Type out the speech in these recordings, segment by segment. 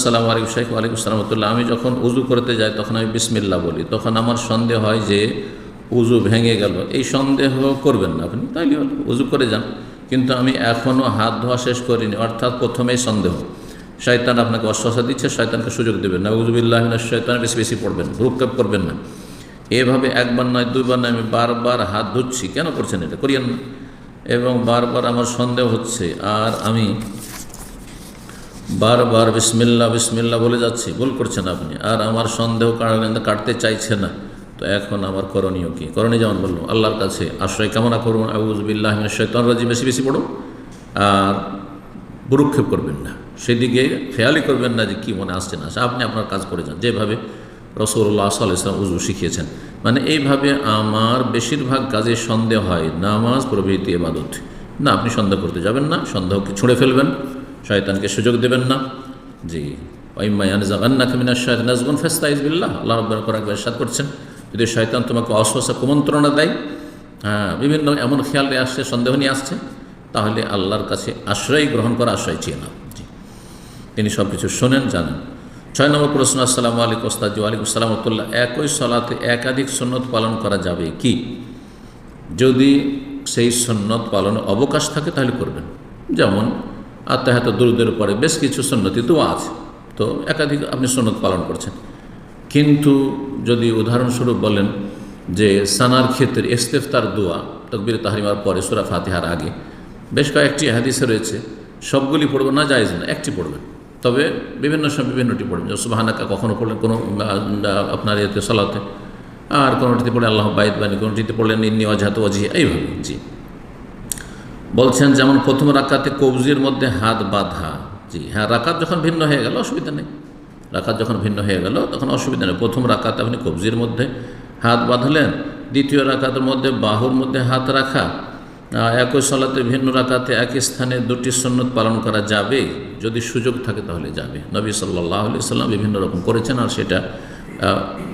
আসসালামু আলাইকুম শেখ ওয়ালাইকুম সালামতুল্লাহ আমি যখন উজু করতে যাই, তখন আমি বিসমিল্লা বলি। তখন আমার সন্দেহ হয় যে উজু ভেঙে গেল। এই সন্দেহ করবেন না আপনি, তাইলে হলো উজু করে যান। কিন্তু আমি এখনও হাত ধোয়া শেষ করিনি, অর্থাৎ প্রথমেই সন্দেহ। শয়তান আপনাকে অশ্বাসা দিচ্ছে, শয়তানকে সুযোগ দেবেন না। উজুবিল্লাহ শয়তান বেশি বেশি পড়বেন রূপক্ষেপ করবেন না। এভাবে একবার নয়, দুইবার নয়, আমি বারবার হাত ধুচ্ছি। কেন করছেন এটা? করিয়েন না। এবং বারবার আমার সন্দেহ হচ্ছে, আর আমি বারবার বিসমিল্লা বিসমিল্লা বলে যাচ্ছি। ভুল করছেন আপনি। আর আমার সন্দেহ কারণে কাটতে চাইছে না। তো এখন আমার করণীয় কী? করণীয় যেমন বলল আল্লাহর কাছে আশ্রয় কামনা করুন। আউজবিল্লাহ শৈতান রাজি বেশি বেশি পড়ুন। আর বুরুক্ষেপ করবেন না। সেদিকে খেয়ালই করবেন না যে কী মনে আসছে না। আপনি আপনার কাজ করে যান। যেভাবে রসুল্লাহ সাল্লাহ ইসলাম উজু শিখিয়েছেন। মানে এইভাবে আমার বেশিরভাগ কাজে সন্দেহ হয়। নামাজ, প্রভৃতি এবাদত না, আপনি সন্দেহ করতে যাবেন না। সন্দেহকে ছুঁড়ে ফেলবেন। শয়তানকে সুযোগ দেবেন না। জি। ওইমায়ান জাগান্নাকে মিনার শয়তান নাজগুন ফেস্তাইজ বিল্লাহ। আল্লাহ রব্বার করাক সাদ করছেন। যদি শয়তান তোমাকে অস্বসা কুমন্ত্রণা দেয় হ্যাঁ বিভিন্ন এমন খেয়াল আসছে, সন্দেহ নিয়ে আসছে, তাহলে আল্লাহর কাছে আশ্রয় গ্রহণ করা আশ্রয় চেয়ে নাও। জি। তিনি সব কিছু শোনেন, জানেন। ছয় নম্বর প্রশ্ন, আসসালাম আলাইকুম ওস্তাদ আলাইকুম সালামতুল্লাহ একই সলাতে একাধিক সন্ন্যত পালন করা যাবে কি? যদি সেই সন্ন্যত পালনে অবকাশ থাকে, তাহলে করবেন। যেমন আত্মাহাত দুরুদের পরে বেশ কিছু সন্ন্যতি তো আছে। তো একাধিক আপনি সন্ন্যত পালন করছেন। কিন্তু যদি উদাহরণস্বরূপ বলেন যে সানার ক্ষেত্রে ইস্তেফতার দোয়া, তকবির তাহরিমার পরে সুরা ফাতিহার আগে বেশ কয়েকটি হাদিসে রয়েছে। সবগুলি পড়বেন না যায়জ না, একটি পড়বেন। তবে বিভিন্ন সময় বিভিন্নটি পড়বেন। সুবাহানাকা কখনো পড়লেন কোনো, আপনার ইয়েতে, সলাতে, আর কোনোটিতে পড়লেন আল্লাহ বাইদ বাণী, কোনোটিতে পড়লেন ইন্নি অজাত অজি এইভাবে, জি। বলছেন যেমন প্রথম রাকাতে কবজির মধ্যে হাত বাঁধা। জি হ্যাঁ রাকাত যখন ভিন্ন হয়ে গেল, অসুবিধা নেই। রাকাত যখন ভিন্ন হয়ে গেল, তখন অসুবিধা নেই। প্রথম রাকাতে আপনি কবজির মধ্যে হাত বাঁধলেন, দ্বিতীয় রাকাতের মধ্যে বাহুর মধ্যে হাত রাখা একই সলাতে ভিন্ন রাকাতে একই স্থানে দুটি সন্ন্যত পালন করা যাবে। যদি সুযোগ থাকে তাহলে যাবে। নবী সাল্লাহ আলি সাল্লাম বিভিন্ন রকম করেছেন আর সেটা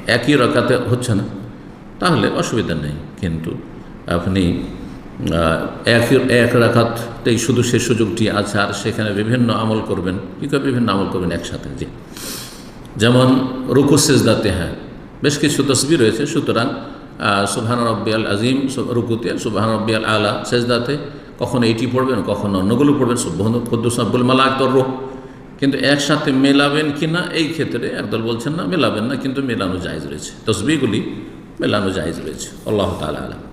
একই রাকাতে হচ্ছে না। তাহলে অসুবিধা নেই। কিন্তু আপনি এক এক রাখাতেই শুধু সে সুযোগটি আছে আর সেখানে বিভিন্ন আমল করবেন। কী করে বিভিন্ন আমল করবেন একসাথে, জি। যেমন রুকু সেজদাতে হ্যাঁ বেশ কিছু তসবি রয়েছে। সুতরাং সুবহান রব্বিয়াল আজিম সু- রুকুতে সুবহান রব্বিয়াল আলা, সেজদাতে কখনো এটি পড়বেন, কখনো অন্যগুলো পড়বেন। সুবহান মালা মালাক তর্র কিন্তু একসাথে মেলাবেন কি না? এই ক্ষেত্রে একদল বলছেন না, মেলাবেন না, কিন্তু মেলানো জায়জ রয়েছে। তসবিগুলি মেলানো জায়জ রয়েছে। আল্লাহ তালা আলা